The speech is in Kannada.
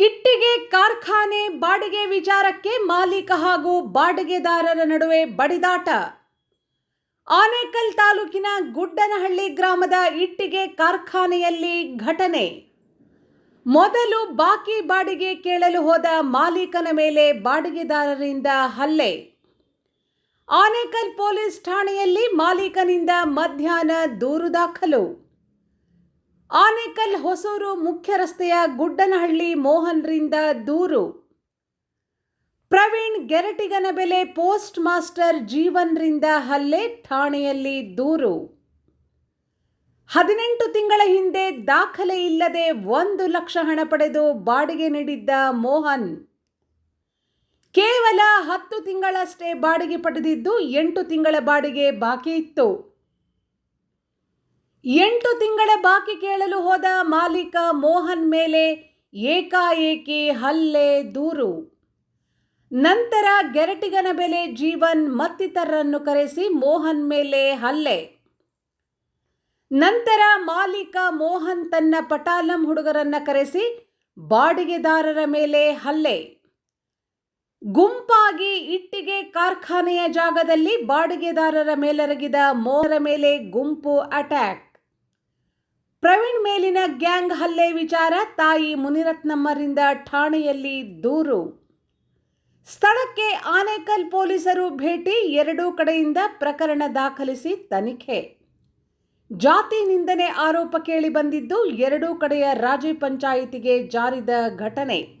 ಇಟ್ಟಿಗೆ ಕಾರ್ಖಾನೆ ಬಾಡಿಗೆ ವಿಚಾರಕ್ಕೆ ಮಾಲೀಕ ಹಾಗೂ ಬಾಡಿಗೆದಾರರ ನಡುವೆ ಬಡಿದಾಟ. ಆನೇಕಲ್ ತಾಲೂಕಿನ ಗುಡ್ಡನಹಳ್ಳಿ ಗ್ರಾಮದ ಇಟ್ಟಿಗೆ ಕಾರ್ಖಾನೆಯಲ್ಲಿ ಘಟನೆ. ಮೊದಲು ಬಾಕಿ ಬಾಡಿಗೆ ಕೇಳಲು ಹೋದ ಮಾಲೀಕನ ಮೇಲೆ ಬಾಡಿಗೆದಾರರಿಂದ ಹಲ್ಲೆ. ಆನೇಕಲ್ ಪೊಲೀಸ್ ಠಾಣೆಯಲ್ಲಿ ಮಾಲೀಕನಿಂದ ಮಧ್ಯಾಹ್ನ ದೂರು ದಾಖಲು. ಆನೇಕಲ್ ಹೊಸೂರು ಮುಖ್ಯ ರಸ್ತೆಯ ಗುಡ್ಡನಹಳ್ಳಿ ಮೋಹನ್ರಿಂದ ದೂರು. ಪ್ರವೀಣ್ ಗೆರಟಿಗನ ಬೆಲೆ ಪೋಸ್ಟ್ ಮಾಸ್ಟರ್ ಜೀವನ್ರಿಂದ ಹಲ್ಲೆ, ಠಾಣೆಯಲ್ಲಿ ದೂರು. ಹದಿನೆಂಟು ತಿಂಗಳ ಹಿಂದೆ ದಾಖಲೆ ಇಲ್ಲದೆ ಒಂದು ಲಕ್ಷ ಹಣ ಪಡೆದು ಬಾಡಿಗೆ ನೀಡಿದ್ದ ಮೋಹನ್. ಕೇವಲ ಹತ್ತು ತಿಂಗಳಷ್ಟೇ ಬಾಡಿಗೆ ಪಡೆದಿದ್ದು ಎಂಟು ತಿಂಗಳ ಬಾಡಿಗೆ ಬಾಕಿ ಇತ್ತು. ಎಂಟು ತಿಂಗಳ ಬಾಕಿ ಕೇಳಲು ಹೋದ ಮಾಲೀಕ ಮೋಹನ್ ಮೇಲೆ ಏಕಾಏಕಿ ಹಲ್ಲೆ ದೂರು. ನಂತರ ಗೆರಟಿಗನ ಬೆಲೆ ಜೀವನ್ ಮತ್ತಿತರರನ್ನು ಕರೆಸಿ ಮೋಹನ್ ಮೇಲೆ ಹಲ್ಲೆ. ನಂತರ ಮಾಲೀಕ ಮೋಹನ್ ತನ್ನ ಪಟಾಲಂ ಹುಡುಗರನ್ನು ಕರೆಸಿ ಬಾಡಿಗೆದಾರರ ಮೇಲೆ ಹಲ್ಲೆ. ಗುಂಪಾಗಿ ಇಟ್ಟಿಗೆ ಕಾರ್ಖಾನೆಯ ಜಾಗದಲ್ಲಿ ಬಾಡಿಗೆದಾರರ ಮೇಲೆರಗಿದ ಮೋಹರ ಮೇಲೆ ಗುಂಪು ಅಟ್ಯಾಕ್. ಪ್ರವೀಣ್ ಮೇಲಿನ ಗ್ಯಾಂಗ್ ಹಲ್ಲೆ ವಿಚಾರ ತಾಯಿ ಮುನಿರತ್ನಮ್ಮರಿಂದ ಠಾಣೆಯಲ್ಲಿ ದೂರು. ಸ್ಥಳಕ್ಕೆ ಆನೇಕಲ್ ಪೊಲೀಸರು ಭೇಟಿ, ಎರಡೂ ಕಡೆಯಿಂದ ಪ್ರಕರಣ ದಾಖಲಿಸಿ ತನಿಖೆ. ಜಾತಿ ನಿಂದನೆ ಆರೋಪ ಕೇಳಿ ಬಂದಿದ್ದು ಎರಡೂ ಕಡೆಯ ರಾಜಿ ಪಂಚಾಯಿತಿಗೆ ಜಾರಿದ ಘಟನೆ.